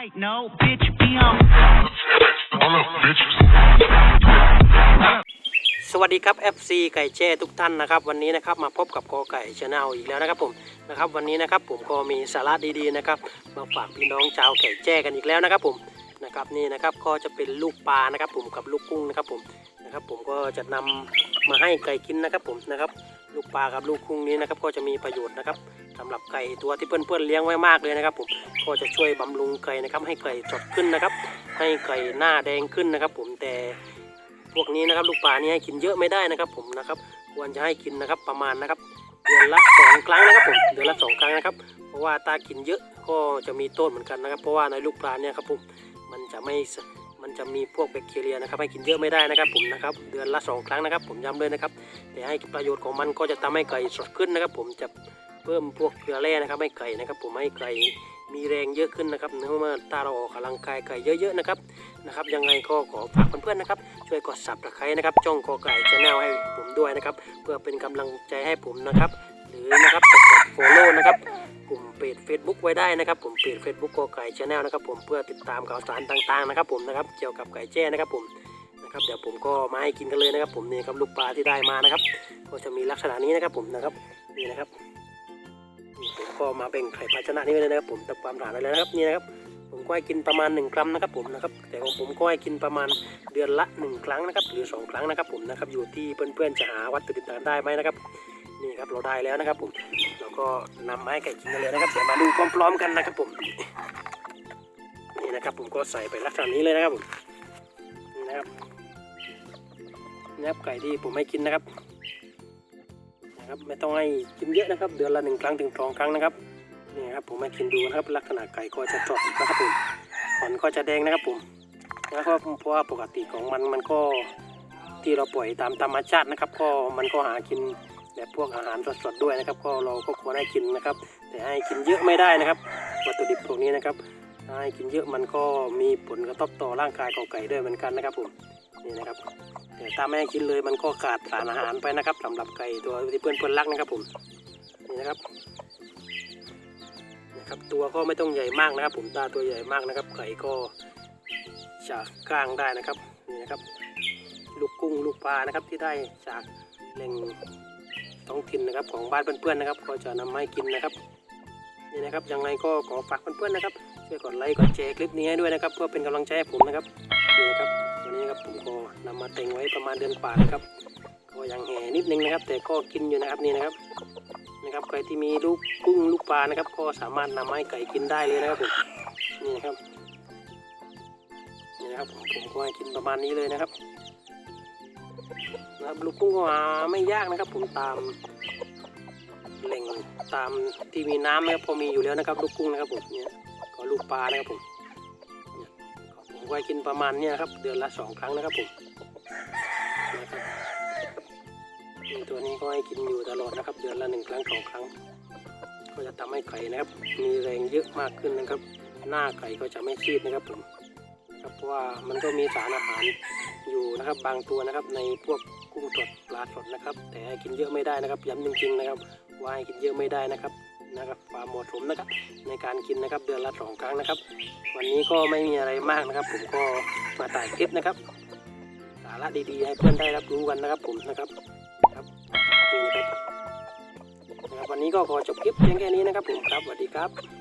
right, no, bitch, be on. Hold up, bitch. สวัสดีครับ FC ไก่แจ้ทุกท่านนะครับวันนี้นะครับมาพบกับกอไก่ชาแนลอีกแล้วนะครับผมนะครับวันนี้นะครับผมก็มีสาระดีๆนะครับมาฝากพี่น้องชาวไก่แจ้กันอีกแล้วนะครับผมนะครับนี่นะครับก็จะเป็นลูกปลานะครับผมกับลูกกุ้งนะครับผมนะครับผมก็จะนำมาให้ไก่กินนะครับผมนะครับ ลูกปลากับลูกกุ้งนี้นะครับก็จะมีประโยชน์นะครับสำหรับไก่ตัวที่เพื่อนๆเลี้ยงไว้มากเลยนะครับผมก็จะช่วยบำรุงไก่นะครับ ให้ไก่สดขึ้นนะครับ ให้ไก่หน้าแดงขึ้นนะครับ ผมแต่พวกนี้นะครับ ลูกปลานี่ให้กินเยอะไม่ได้นะครับ ผมนะครับ ควรจะให้กินนะครับประมาณนะครับเดือนละสองครั้งนะครับผมเดือนละสองครั้งนะครับ เพราะว่าตากินเยอะก็จะมีโทษเหมือนกันนะครับ เพราะว่าในลูกปลาเนี่ยครับผมมันจะไม่ มันจะมีพวกแบคทีเรียนะครับให้กินเยอะไม่ได้นะครับผมนะครับเดือนละสองครั้งนะครับ ผมย้ำเลยนะครับแต่ให้ประโยชน์ของมันก็จะทำให้ไก่สดขึ้นนะครับ ผมจะเพิ่มพวกเกลือแร่นะครับให้ไก่นะครับ ผมให้ไก่มีแรงเยอะขึ้นนะครับเนื่องเมื่อตาเราออกกำลังกายไก่เยอะๆนะครับนะครับ ยังไงก็ขอฝากเพื่อนๆนะครับ ช่วยกดสับตะไคร้นะครับ จ้องกอไก่ชแนลให้ผมด้วยนะครับ เพื่อเป็นกำลังใจให้ผมนะครับ หรือนะครับกดโฟโล่นะครับกลุ่มเพจ Facebook ไว้ได้นะครับผมเพจ Facebook กอไก่ชาแนลนะครับผมเพื่อติดตามข่าวสารต่างๆนะครับผมนะครับเกี่ยวกับไก่แจ้นะครับผมนะครับเดี๋ยวผมก็มาให้กินกันเลยนะครับผมนี่ครับลูกปลาที่ได้มานะครับ ก็จะมีลักษณะนี้นะครับผมนะครับนี่นะครับนี่ผมก็มาแบ่งไข่ภาชนะนี้ไว้เลยนะครับ ผมตักความหนาไว้เลยนะครับนี่นะครับผมก็ให้กินประมาณ 1 กรัมนะครับผมนะครับแต่ของผมก็ให้กินประมาณเดือนละ 1 ครั้งนะครับหรือ 2 ครั้งนะครับผมนะครับอยู่ที่เพื่อนๆจะหาวัตถุดิบต่างได้ไหมนะครับ นี่ครับเราได้แล้วนะครับผมเราก็นำมาให้ไก่กินกันเลยนะครับเดี๋ยวมาดูพร้อมๆกันนะครับผมนี่นะครับผมก็ใส่ไปลักษณะนี้เลยนะครับผมนี่นะครับนี่ครับไก่ที่ผมให้กินนะครับนะครับไม่ต้องให้กินเยอะนะครับ เดือนละหนึ่งครั้งถึงสองครั้งนะครับนี่ครับผมให้กินดูนะครับ ลักษณะไก่ก็จะสดนะครับผมขนก็จะแดงนะครับผมนะครับเพราะว่าปกติของมันมันก็ที่เราปล่อยตามธรรมชาตินะครับ ก็มันก็หากิน แบบพวกอาหารสดๆด้วยนะครับ ก็เราก็ควรให้กินนะครับ แต่ให้กินเยอะไม่ได้นะครับ วัตถุดิบพวกนี้นะครับให้กินเยอะมันก็มีผลกระทบต่อร่างกายของไก่ด้วยเหมือนกันนะครับผมนี่นะครับแต่ถ้าไม่ให้กินเลยมันก็ขาดสารอาหารไปนะครับสำหรับไก่ตัวที่เพื่อนๆรักนะครับผมนี่นะครับนะครับ ตัวก็ไม่ต้องใหญ่มากนะครับ ผมตาตัวใหญ่มากนะครับ ไก่ก็จะกลางได้นะครับนี่นะครับ ลูกกุ้งลูกปลานะครับที่ได้จากแหล่ง ท้องถิ่นนะครับของบ้านเพื่อนๆนะครับ ก็จะนำมาให้กินนะครับนี่นะครับยังไงก็ขอฝากเพื่อนๆนะครับช่วยกดไลค์กดแชร์คลิปนี้ให้ด้วยนะครับ เพื่อเป็นกำลังใจให้ผมนะครับนี่นะครับวันนี้นะครับผมก็นำมาแต่งไว้ประมาณเดือนกว่านะครับก็ยังแห่นิดนึงนะครับ แต่ก็กินอยู่นะครับนี่นะครับนะครับไก่ที่มีลูกกุ้งลูกปลานะครับ ก็สามารถนำมาให้ไก่กินได้เลยนะครับผมนี่นะครับนี่นะครับผมก็ให้กินประมาณนี้เลยนะครับ นะครับลูกกุ้งก็หาไม่ยากนะครับ ผมตามแหล่งตามที่มีน้ำนะครับพอมีอยู่แล้วนะครับ ลูกกุ้งนะครับผมเนี่ยก็ลูกปลานะครับผมผมก็ให้กินประมาณเนี้ยครับ เดือนละสองครั้งนะครับผมนะครับตัวนี้ก็ให้กินอยู่ตลอดนะครับ เดือนละหนึ่งครั้งสองครั้ง ก็จะทำให้ไก่นะครับ มีแรงเยอะมากขึ้นนะครับ หน้าไก่ก็จะไม่ซีดนะครับผมครับเพราะว่ามันก็มีสารอาหาร อยู่นะครับบางตัวนะครับในพวกกุ้งสดปลาสดนะครับ แต่กินเยอะไม่ได้นะครับย้ำจริงๆนะครับว่าให้กินเยอะไม่ได้นะครับนะครับความเหมาะสมนะครับในการกินนะครับเดือนละสองครั้งนะครับ วันนี้ก็ไม่มีอะไรมากนะครับ ผมก็มาถ่ายคลิปนะครับ สาระดีๆ ให้เพื่อนได้รับรู้กันนะครับผมนะครับครับนี่นะครับวันนี้ก็ขอจบคลิปเพียงแค่นี้นะครับผมครับสวัสดีครับ